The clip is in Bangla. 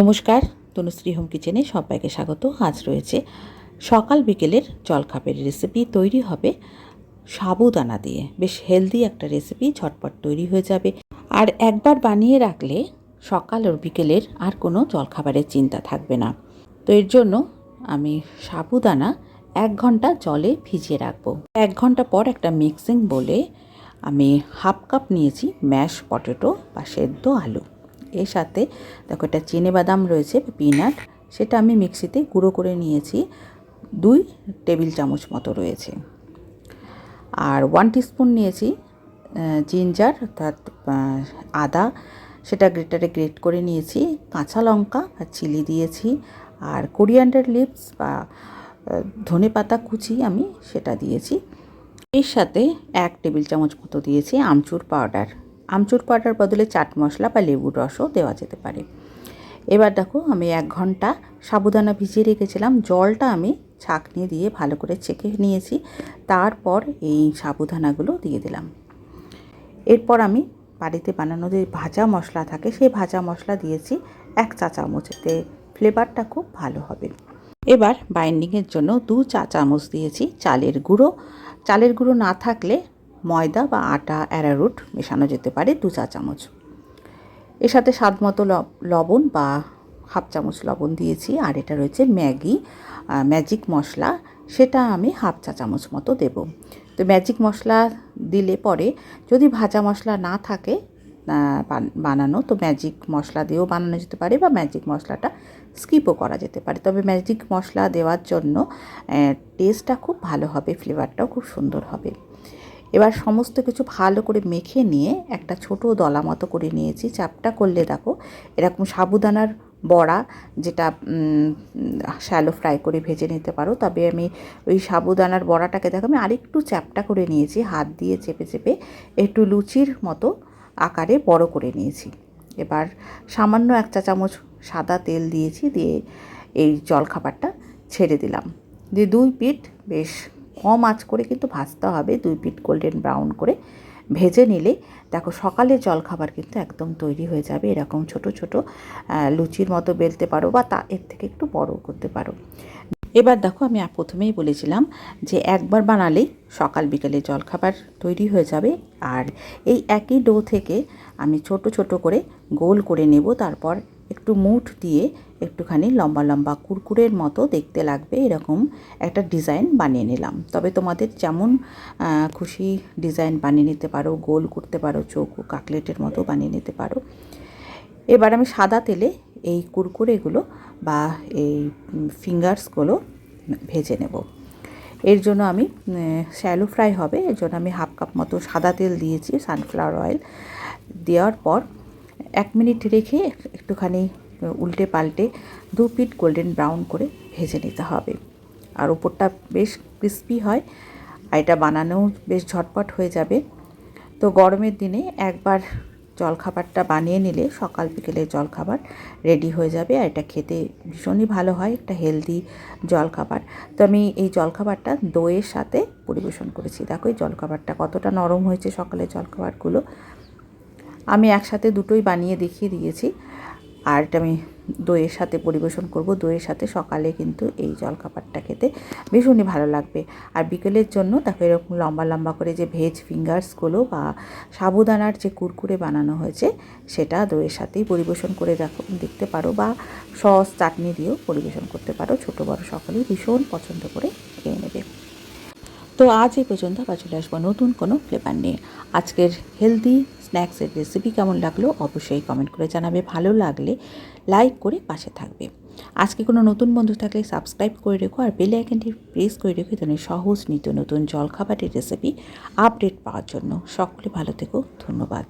নমস্কার, তনুশ্রী হোম কিচেনে সবাইকে স্বাগত। আজ রয়েছে সকাল বিকেলের জলখাবারের রেসিপি তৈরি হবে সাবুদানা দিয়ে। বেশ হেলদি একটা রেসিপি ঝটপট তৈরি হয়ে যাবে। আর একবার বানিয়ে রাখলে সকাল ও বিকেলের আর কোনো জলখাবারের চিন্তা থাকবে না। তো এর জন্য আমি সাবুদানা এক ঘণ্টা জলে ভিজিয়ে রাখব। এক ঘণ্টা পর একটা মিক্সিং বলে আমি হাফ কাপ নিয়েছি ম্যাশ পটেটো বা সেদ্ধ আলু। এর সাথে দেখো এটা চিনে বাদাম রয়েছে পিনাট সেটা আমি মিক্সিতে গুঁড়ো করে নিয়েছি। দুই টেবিল চামচ মতো রয়েছে। আর ওয়ান টিস্পুন নিয়েছি জিঞ্জার অর্থাৎ আদা, সেটা গ্রেটারে গ্রেট করে নিয়েছি। কাঁচা লঙ্কা আর চিলি দিয়েছি। আর কোরিয়ান্ডার লিভস বা ধনে পাতা কুচি আমি সেটা দিয়েছি। এর সাথে এক টেবিল চামচ মতো দিয়েছি আমচুর পাউডার আমচুর পাউডার বদলে চাট মশলা বা লেবুর রসও দেওয়া যেতে পারে। এবার দেখো আমি এক ঘণ্টা সাবুদানা ভিজিয়ে রেখেছিলাম। জলটা আমি ছাঁকনি দিয়ে ভালো করে চেকে নিয়েছি। তারপর এই সাবুদানাগুলো দিয়ে দিলাম। এরপর আমি বাড়িতে বানানো যে ভাজা মশলা থাকে, সেই ভাজা মশলা দিয়েছি এক চা চামচ। এতে ফ্লেভারটা খুব ভালো হবে। এবার বাইন্ডিংয়ের জন্য দু চা চামচ দিয়েছি চালের গুঁড়ো। চালের গুঁড়ো না থাকলে ময়দা বা আটা, অ্যারারুট মেশানো যেতে পারে দু চা চামচ। এর সাথে স্বাদ মতো লবণ বা হাফ চামচ লবণ দিয়েছি, আর এটা রয়েছে ম্যাগি ম্যাজিক মশলা, সেটা আমি হাফ চা চামচ মতো দেব। তো ম্যাজিক মশলা দিলে পরে যদি ভাজা মশলা না থাকে বানানো, তো ম্যাজিক মশলা দিয়েও বানানো যেতে পারে বা ম্যাজিক মশলাটা স্কিপও করা যেতে পারে। তবে ম্যাজিক মশলা দেওয়ার জন্য টেস্টটা খুব ভালো হবে ফ্লেভারটাও খুব সুন্দর হবে। এবার সমস্ত কিছু ভালো করে মেখে নিয়ে একটা ছোট দলা মতো করে নিয়েছি। চাপটা করলে দেখো, এরকম সাবুদানার বড়া যেটা শ্যালো ফ্রাই করে ভেজে নিতে পারো। তবে আমি ওই সাবুদানার বড়াটাকে দেখো, আমি আরেকটু চ্যাপটা করে নিয়েছি, হাত দিয়ে চেপে চেপে একটু লুচির মতো আকারে বড় করে নিয়েছি। এবার সামান্য এক চা চামচ সাদা তেল দিয়েছি, দিয়ে এই জলখাবারটা ছেড়ে দিলাম। দিয়ে দুই পিঠ বেশ কম আঁচ করে কিন্তু ভাজতে হবে, দুই পিঠ গোল্ডেন ব্রাউন করে ভেজে নিলে দেখো সকালের জলখাবার কিন্তু একদম তৈরি হয়ে যাবে। এরকম ছোট ছোট লুচির মতো বেলতে পারো বা তা এর থেকে একটু বড় করতে পারো। এবার দেখো আমি প্রথমেই বলেছিলাম যে একবার বানালেই সকাল বিকেলে জলখাবার তৈরি হয়ে যাবে। আর এই একই ডো থেকে আমি ছোট ছোট করে গোল করে নেব, তারপর একটু মুঠ দিয়ে একটুখানি লম্বা লম্বা কুরকুরের মতো দেখতে লাগবে, এরকম একটা ডিজাইন বানিয়ে নিলাম। তবে তোমাদের যেমন খুশি ডিজাইন বানিয়ে নিতে পারো, গোল করতে পারো চৌকো কাকলেটের মতো বানিয়ে নিতে পারো। এবার আমি সাদা তেলে এই কুরকুরেগুলো বা এই ফিঙ্গার্সগুলো ভেজে নেব। এর জন্য আমি শ্যালো ফ্রাই হবে, এর জন্য আমি হাফ কাপ মতো সাদা তেল দিয়েছি, সানফ্লাওয়ার অয়েল। দেওয়ার পর এক মিনিট রেখে একটুখানি উল্টে পাল্টে দু পিট গোল্ডেন ব্রাউন করে ভেজে নিতে হবে। আর ওপরটা বেশ ক্রিস্পি হয়, আর এটা বানানোও বেশ ঝটপট হয়ে যাবে। তো গরমের দিনে একবার জলখাবারটা বানিয়ে নিলে সকাল বিকেলে জলখাবার রেডি হয়ে যাবে, আর এটা খেতে ভীষণই ভালো হয়, একটা হেলদি জলখাবার। তো আমি এই জলখাবারটা দইয়ের সাথে পরিবেশন করেছি। দেখো এই জলখাবারটা কতটা নরম হয়েছে সকালের জলখাবারগুলো। আমি একসাথে দুটোই বানিয়ে দেখিয়ে দিয়েছি। আর এটা আমি দইয়ের সাথে পরিবেশন করব। দইয়ের সাথে সকালে কিন্তু এই জলখাবারটা খেতে ভীষণই ভালো লাগবে। আর বিকেলের জন্য দেখো এরকম লম্বা লম্বা করে যে ভেজ ফিঙ্গার্সগুলো বা সাবুদানার যে কুরকুরে বানানো হয়েছে, সেটা দইয়ের সাথেই পরিবেশন করে দেখো, দেখতে পারো বা সস, চাটনি দিয়েও পরিবেশন করতে পারো। ছোটো বড় সকলেই ভীষণ পছন্দ করে খেয়ে নেবে। তো আজ এই পর্যন্ত আবার চলে আসব নতুন কোনো ফ্লেভার নিয়ে। আজকের হেলদি স্ন্যাক্সের রেসিপি কেমন লাগল অবশ্যই কমেন্ট করে জানাবে। ভালো লাগলে লাইক করে পাশে থাকবে। আজকে কোনো নতুন বন্ধু থাকলে সাবস্ক্রাইব করে রেখো আর বেল আইকনটি প্রেস করে রেখো ধরনের সহজ নিত্য নতুন জলখাবারের রেসিপি আপডেট পাওয়ার জন্য। সকলে ভালো থেকো, ধন্যবাদ।